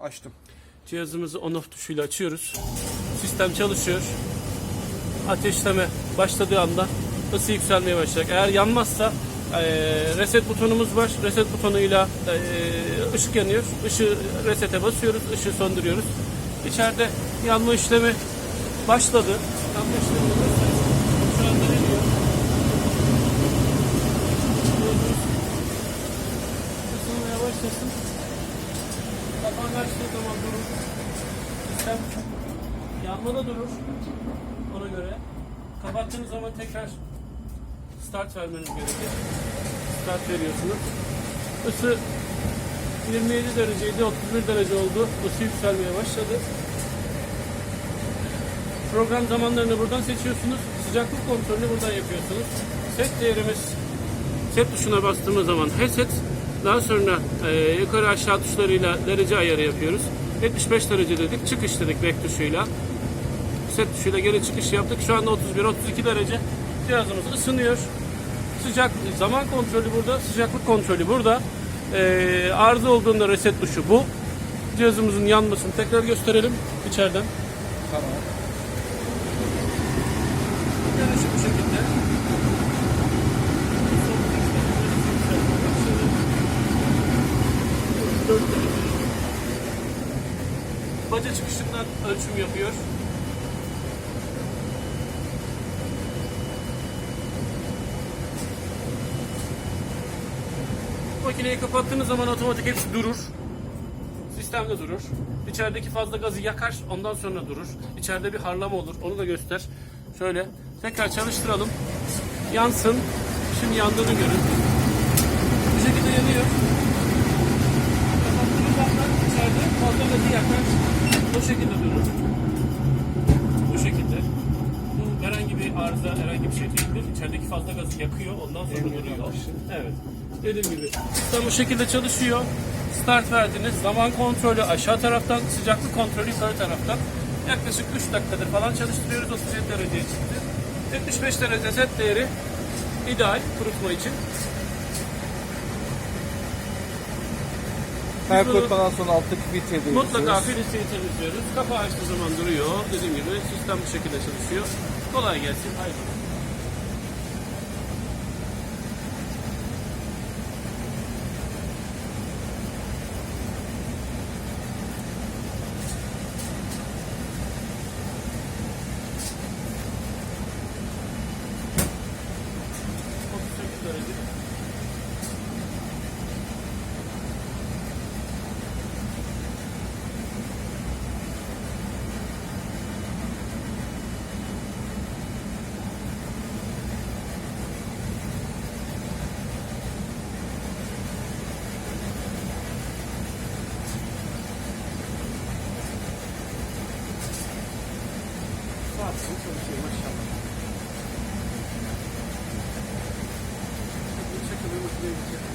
Açtım. Cihazımızı on off tuşuyla açıyoruz. Sistem çalışıyor. Ateşleme başladığı anda ısı yükselmeye başlayacak. Eğer yanmazsa reset butonumuz var. Reset butonuyla ışık yanıyor. Işığı resete basıyoruz. Işığı söndürüyoruz. İçeride yanma işlemi başladı. Yanma işlemi. Şu anda yanıyor. Isınmaya başlasın. Kapağını açtığı zaman durur. Sistem yanmada durur. Ona göre. Kapattığınız zaman tekrar start vermeniz gerekir. Start veriyorsunuz. Isı 27 dereceydi, 31 derece oldu. Isı yükselmeye başladı. Program zamanlarını buradan seçiyorsunuz. Sıcaklık kontrolünü buradan yapıyorsunuz. Set değerimiz set tuşuna bastığımız zaman headset daha sonra e, yukarı aşağı tuşlarıyla derece ayarı yapıyoruz. 75 derece dedik. Çıkış dedik back tuşuyla. Set tuşuyla geri çıkış yaptık. Şu anda 31-32 derece. Cihazımız ısınıyor. Sıcak zaman kontrolü burada, sıcaklık kontrolü burada. E, arıza olduğunda reset tuşu bu. Cihazımızın yanmasını tekrar gösterelim içeriden. Tamam. Görünüşü bu şekilde. Baca çıkışından ölçüm yapıyor. Makineyi kapattığınız zaman otomatik hepsi durur. Sistemde durur. İçerideki fazla gazı yakar, ondan sonra durur. İçeride bir harlama olur, onu da göster. Şöyle, tekrar çalıştıralım. Yansın. Şimdi yandığını görün. Bu şekilde yanıyor. Kapattığınız anda içeride fazla gazı yakar. O şekilde durur. Bu şekilde. Bu herhangi bir arıza, herhangi bir şey değildir. İçerideki fazla gazı yakıyor, ondan sonra duruyor. Evet. Dediğim gibi. Sistem bu şekilde çalışıyor. Start verdiniz. Zaman kontrolü aşağı taraftan, sıcaklık kontrolü yukarı taraftan. Yaklaşık 3 dakikadır falan çalıştırıyoruz. 37 dereceye çıktı. 75 derece set değeri ideal kurutma için. Her kurutmadan sonra alttaki filtreyi de Mutlaka filtreyi temizliyoruz. Kapağı açtığı zaman duruyor. Dediğim gibi sistem bu şekilde çalışıyor. Kolay gelsin. Haydi. Saat sonu çalışıyor maşallah. Çekimi makineye.